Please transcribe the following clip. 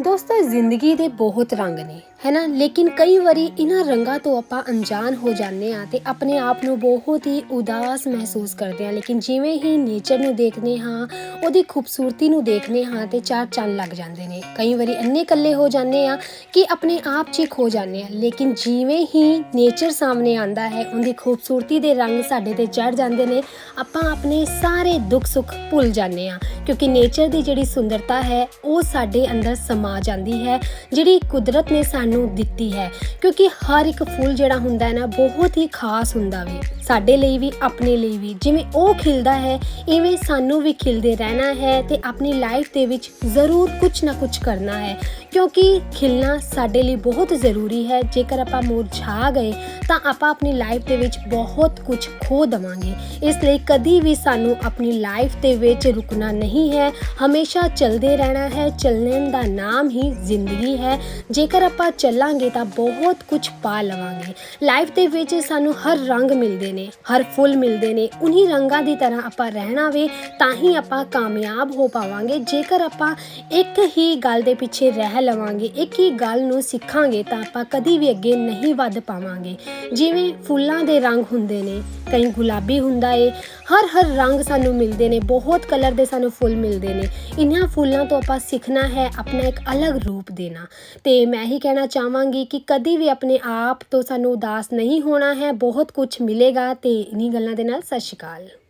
ਦੋਸਤੋ ਜ਼ਿੰਦਗੀ ਦੇ ਬਹੁਤ ਰੰਗ ਨੇ। ਹੈ ਨਾ? ਲੇਕਿਨ ਕਈ ਵਾਰੀ ਇਹਨਾਂ ਰੰਗਾਂ ਤੋਂ ਆਪਾਂ ਅਣਜਾਣ ਹੋ ਜਾਂਦੇ ਆ ਤੇ ਆਪਣੇ ਆਪ ਨੂੰ ਬਹੁਤ ਹੀ ਉਦਾਸ ਮਹਿਸੂਸ ਕਰਦੇ ਆ ਲੇਕਿਨ ਜਿਵੇਂ ਹੀ ਨੇਚਰ ਨੂੰ ਦੇਖਦੇ ਹਾਂ, ਉਹਦੀ ਖੂਬਸੂਰਤੀ ਨੂੰ ਦੇਖਦੇ ਹਾਂ ਤੇ ਚਾਰ ਚੰਨ ਲੱਗ ਜਾਂਦੇ ਨੇ। ਕਈ ਵਾਰੀ ਇੰਨੇ ਇਕੱਲੇ ਹੋ ਜਾਂਦੇ ਆ ਕਿ ਆਪਣੇ ਆਪ 'ਚ ਖੋ ਜਾਂਦੇ ਆ ਲੇਕਿਨ ਜਿਵੇਂ ਹੀ ਨੇਚਰ ਸਾਹਮਣੇ ਆਂਦਾ ਹੈ, ਉਹਦੀ ਖੂਬਸੂਰਤੀ ਦੇ ਰੰਗ ਸਾਡੇ ਤੇ ਚੜ ਜਾਂਦੇ ਨੇ। ਆਪਾਂ ਆਪਣੇ ਸਾਰੇ ਦੁੱਖ ਸੁੱਖ ਭੁੱਲ ਜਾਂਦੇ ਆ ਕਿਉਂਕਿ ਨੇਚਰ ਦੀ ਜਿਹੜੀ ਸੁੰਦਰਤਾ ਹੈ, ਉਹ ਸਾਡੇ ਅੰਦਰ ਸਮਾ ਜਾਂਦੀ ਹੈ। ਜਿਹੜੀ ਕੁਦਰਤ ਨੇ ਸਾਨੂੰ ਦਿੱਤੀ ਹੈ। ਕਿਉਂਕਿ ਹਰ ਇੱਕ ਫੁੱਲ ਜਿਹੜਾ ਹੁੰਦਾ ਹੈ ਨਾ, ਬਹੁਤ ਹੀ ਖਾਸ ਹੁੰਦਾ ਵੀ। ਸਾਡੇ ਲਈ ਵੀ, ਆਪਣੇ ਲਈ ਵੀ। ਜਿਵੇਂ ਉਹ ਖਿਲਦਾ ਹੈ, ਇਵੇਂ ਸਾਨੂੰ ਵੀ ਖਿਲਦੇ ਰਹਿਣਾ ਹੈ ਤੇ ਆਪਣੀ ਲਾਈਫ ਦੇ ਵਿੱਚ ਜ਼ਰੂਰ ਕੁਝ ਨਾ ਕੁਝ ਕਰਨਾ ਹੈ। ਕਿਉਂਕਿ ਖਿਲਣਾ ਸਾਡੇ ਲਈ ਬਹੁਤ ਜ਼ਰੂਰੀ ਹੈ। ਜੇਕਰ ਆਪਾਂ ਮੁਰਝਾ ਗਏ, ਤਾਂ ਆਪਾਂ ਆਪਣੀ ਲਾਈਫ ਦੇ ਵਿੱਚ ਬਹੁਤ ਕੁਝ ਖੋ ਦਵਾਂਗੇ। ਇਸ ਲਈ ਕਦੀ ਵੀ ਸਾਨੂੰ ਆਪਣੀ ਲਾਈਫ ਦੇ ਵਿੱਚ ਰੁਕਣਾ ਨਹੀਂ ਹੈ। ਹਮੇਸ਼ਾ ਚੱਲਦੇ ਰਹਿਣਾ ਹੈ। ਚੱਲਣ ਦਾ ਨਾਮ ਹੀ ਜ਼ਿੰਦਗੀ ਹੈ। ਜੇਕਰ ਆਪਾਂ ਚੱਲਾਂਗੇ, ਤਾਂ ਬਹੁਤ ਕੁਝ ਪਾ ਲਵਾਂਗੇ। ਲਾਈਫ ਦੇ ਵਿੱਚ ਸਾਨੂੰ ਹਰ ਰੰਗ ਮਿਲਦੇ ਨੇ, ਹਰ ਫੁੱਲ ਮਿਲਦੇ ਨੇ। ਉन्हीं ਰੰਗਾਂ ਦੀ ਤਰ੍ਹਾਂ ਆਪਾਂ ਰਹਿਣਾ ਵੇ, ਤਾਂ ਹੀ ਆਪਾਂ ਕਾਮਯਾਬ ਹੋ ਪਾਵਾਂਗੇ। ਜੇਕਰ ਆਪਾਂ ਇੱਕ ਹੀ ਗੱਲ ਦੇ ਪਿੱਛੇ ਰਹਿ ਲਵਾਂਗੇ, ਇੱਕ ਹੀ ਗੱਲ ਨੂੰ ਸਿੱਖਾਂਗੇ ਤਾਂ ਆਪਾਂ ਕਦੀ ਵੀ ਅੱਗੇ ਨਹੀਂ ਵੱਧ ਪਾਵਾਂਗੇ। ਜਿਵੇਂ ਫੁੱਲਾਂ ਦੇ ਰੰਗ ਹੁੰਦੇ ਨੇ, ਕਈ ਗੁਲਾਬੀ ਹੁੰਦਾ ਏ, ਹਰ ਹਰ ਰੰਗ ਸਾਨੂੰ ਮਿਲਦੇ ਨੇ, ਬਹੁਤ ਕਲਰ ਦੇ ਸਾਨੂੰ ਫੁੱਲ ਮਿਲਦੇ ਨੇ। ਇਨ੍ਹਾਂ ਫੁੱਲਾਂ ਤੋਂ ਆਪਾਂ ਸਿੱਖਣਾ ਹੈ ਆਪਣਾ ਇੱਕ ਅਲੱਗ ਰੂਪ ਦੇਣਾ। ਤੇ ਮੈਂ ਹੀ ਕਹਿਣਾ ਚਾਹਾਂਗੀ ਕਿ ਕਦੀ ਵੀ ਆਪਣੇ ਆਪ ਤੋਂ ਸਾਨੂੰ ਉਦਾਸ ਨਹੀਂ ਹੋਣਾ ਹੈ, ਬਹੁਤ ਕੁਝ ਮਿਲੇਗਾ। ਤੇ ਇन्हीं ਗੱਲਾਂ ਦੇ ਨਾਲ ਸਤਿ ਸ਼੍ਰੀ ਅਕਾਲ।